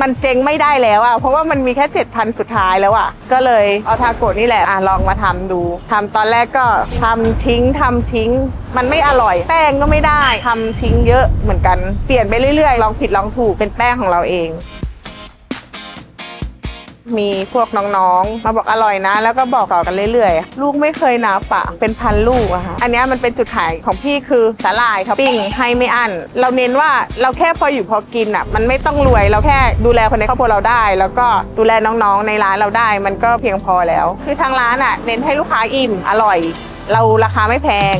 มันเจ๊งไม่ได้แล้วอะเพราะว่ามันมีแค่ 7,000 สุดท้ายแล้วอะก็เลยเอาทาโกะนี่แหละอะลองมาทำดูทำตอนแรกก็ทำทิ้งทำทิ้ง มันไม่อร่อย แป้งก็ไม่ได้ทำทิ้งเยอะเหมือนกันเปลี่ยนไปเรื่อยๆลองผิดลองถูกเป็นแป้งของเราเอง มีพวกน้องๆ มาบอกอร่อยนะ แล้วก็บอกต่อกันเรื่อยๆ ลูกไม่เคยนับปะเป็นพันลูกอะค่ะ อันนี้มันเป็นจุดขายของพี่คือสาลายท็อปปิ้งให้ไม่อั้น เราเน้นว่าเราแค่พออยู่พอกินอะมันไม่ต้องรวย เราแค่ดูแลคนในครอบครัวเราได้ แล้วก็ดูแลน้องๆ ในร้านเราได้ มันก็เพียงพอแล้ว คือทางร้านอะเน้นให้ลูกค้าอิ่ม อร่อย เราราคาไม่แพง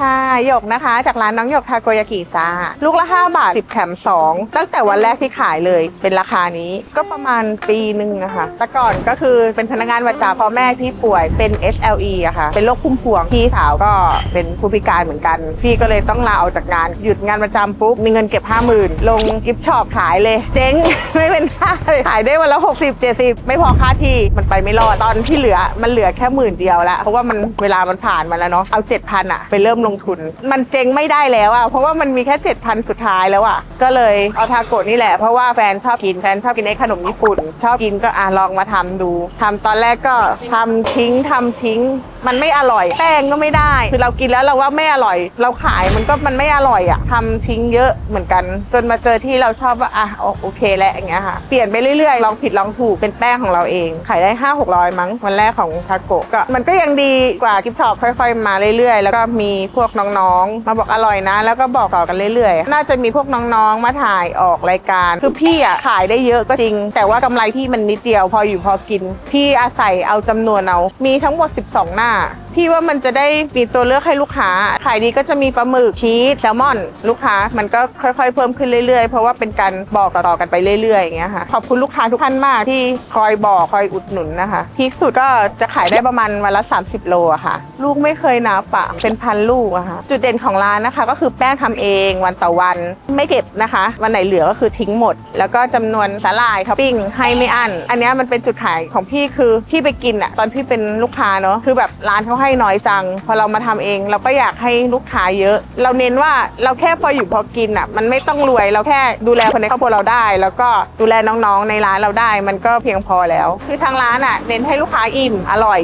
ค่ะ หยกนะคะ จากร้านน้องหยกทาโกยากิจ้า ลูกละ 5 บาท 10แถม2 ตั้งแต่วันแรกที่ขายเลย เป็นราคานี้ก็ประมาณปีหนึ่งอะคะ แต่ก่อนก็คือเป็นพนักงานประจำพอแม่พี่ป่วยเป็น SLE อะค่ะ เป็นโรคพุ่มพวง พี่สาวก็เป็นผู้พิการเหมือนกัน พี่ก็เลยต้องลาออกจากงาน หยุดงานประจำปุ๊บ มีเงินเก็บ 50,000 ลงกิฟช็อปขายเลย เจ๊ง ไม่เป็นค่าขายได้วันละ60 70 ไม่พอค่าที่มันไปไม่รอด ตอนที่เหลือมันเหลือแค่หมื่นเดียวแล้วเพราะว่ามันเวลามันผ่านมาแล้วเนาะ เอา7,000อะไปเริ่มลงทุนมันเจ๊งไม่ได้แล้วอะเพราะว่ามันมีแค่7,000สุดท้ายแล้วอะก็เลยเอาทาโกะนี่แหละเพราะว่าแฟนชอบกินแฟนชอบกินไอ้ขนมญี่ปุ่น ชอบกินก็อะลองมาทำดูทำตอนแรกก็ทำทิ้งทำทิ้ง มันไม่อร่อย แป้งก็ไม่ได้ คือเรากินแล้วเราว่าไม่อร่อย เราขายมันก็มันไม่อร่อยอะทำทิ้งเยอะเหมือนกัน จนมาเจอที่เราชอบว่าอะโอเคแล้วอย่างเงี้ยค่ะ เปลี่ยนไปเรื่อยๆลองผิดลองถูกเป็นแป้งของเราเองขายได้ 5 600 มั้งวันแรกของทาโกะก็มันก็ยังดีกว่ากิฟต์ช็อปค่อย ๆ มาเรื่อยๆ แล้วก็มีพวกน้องๆ มาบอกอร่อยนะ แล้วก็บอกต่อกันเรื่อยๆ น่าจะมีพวกน้องๆ มาถ่ายออกรายการ คือพี่อะขายได้เยอะก็จริง แต่ว่ากำไรพี่มันนิดเดียวพออยู่พอกิน พี่อาศัยเอาจำนวนเอา มีทั้งหมด 12 หน้าพี่ว่ามันจะได้มีตัวเลือกให้ลูกค้า ขายดีก็จะมีปลาหมึกชีสแซลมอน ลูกค้า มันก็ค่อยๆ เพิ่มขึ้นเรื่อยๆ เพราะว่าเป็นการบอกต่อๆกันไปเรื่อยๆอย่างเงี้ยค่ะ ขอบคุณลูกค้าทุกท่านมากที่คอยบอกคอยอุดหนุนนะคะ พีคสุดก็จะขายได้ประมาณวันละ 30 โลอะค่ะ ลูกไม่เคยนับปะเป็นพันลูกอะค่ะ จุดเด่นของร้านนะคะ ก็คือแป้งทำเองวันต่อวัน ไม่เก็บนะคะ วันไหนเหลือก็คือทิ้งหมด แล้วก็จำนวนสาลายท็อปปิ้งให้ไม่อั้น อันนี้มันเป็นจุดขายของพี่คือพี่ไปกินอะตอนพี่เป็นลูกค้าเนาะ คือแบบร้านเขาให้น้อยจัง พอเรามาทำเองเราก็อยากให้ลูกค้าเยอะ เราเน้นว่าเราแค่พออยู่พอกินอะมันไม่ต้องรวยเราแค่ดูแลคนในครอบครัวเราได้ แล้วก็ดูแลน้องๆในร้านเราได้ มันก็เพียงพอแล้ว คือทางร้านอะเน้นให้ลูกค้าอิ่มอร่อย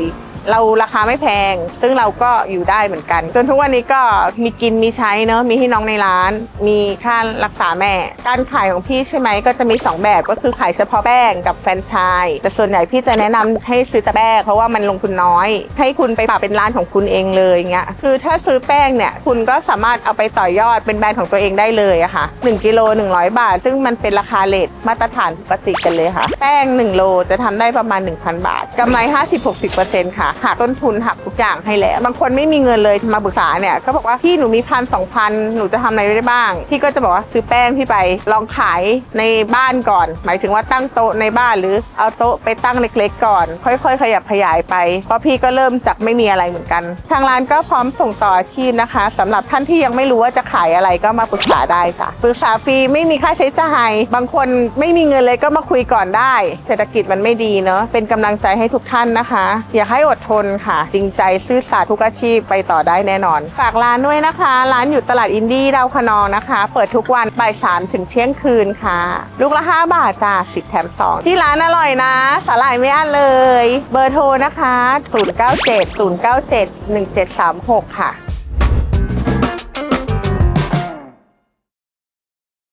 เราราคาไม่แพง ซึ่งเราก็อยู่ได้เหมือนกัน จนทุกวันนี้ก็มีกินมีใช้เนอะมีให้น้องในร้าน มีค่ารักษาแม่ การขายของพี่ใช่ไหมก็จะมี 2 แบบก็คือขายเฉพาะแป้งกับแฟรนไชส์แต่ส่วนใหญ่พี่จะแนะนำให้ซื้อแต่แป้งเพราะว่ามันลงทุนน้อย ให้คุณไปปรับเป็นร้านของคุณเองเลยอย่างเงี้ยคือถ้าซื้อแป้งเนี่ยคุณก็สามารถเอาไปต่อยอดเป็นแบรนด์ของตัวเองได้เลยอะค่ะ1กิโล100 บาท ซึ่งมันเป็นราคาเลทมาตรฐานปกติกันเลยค่ะ แป้ง 1 โลจะทำได้ประมาณ 1,000 บาทกำไร 50-60%ค่ะหักต้นทุนหักทุกอย่างให้แล้ว บางคนไม่มีเงินเลยมาปรึกษาเนี่ยก็บอกว่าพี่หนูมีพันสองพันหนูจะทำอะไรได้บ้าง พี่ก็จะบอกว่าซื้อแป้งพี่ไปลองขายในบ้านก่อน หมายถึงว่าตั้งโต๊ะในบ้านหรือเอาโต๊ะไปตั้งเล็ก ๆ ก่อน ค่อย ๆ ขยับขยายไป เพราะพี่ก็เริ่มจากไม่มีอะไรเหมือนกัน ทางร้านก็พร้อมส่งต่ออาชีพนะคะสำหรับท่านที่ยังไม่รู้ว่าจะขายอะไรก็มาปรึกษาได้จ้ะปรึกษาฟรีไม่มีค่าใช้จ่ายบางคนไม่มีเงินเลยก็มาคุยก่อนได้ เศรษฐกิจมันไม่ดีเนาะเป็นกำลังใจให้ทุกท่านนะคะ อยากให้อดทนค่ะ จริงใจซื่อสัตย์ทุกอาชีพไปต่อได้แน่นอน ฝากร้านด้วยนะคะ ร้านอยู่ตลาดอินดี้ดาวคนองนะคะ เปิดทุกวันบ่ายสามถึงเที่ยงคืนค่ะ ลูกละ 5 บาทจ้าสิบแถม 2 ที่ร้านอร่อยนะสาหร่ายไม่อั้นเลย เบอร์โทรนะคะ 097 097 1736 ค่ะ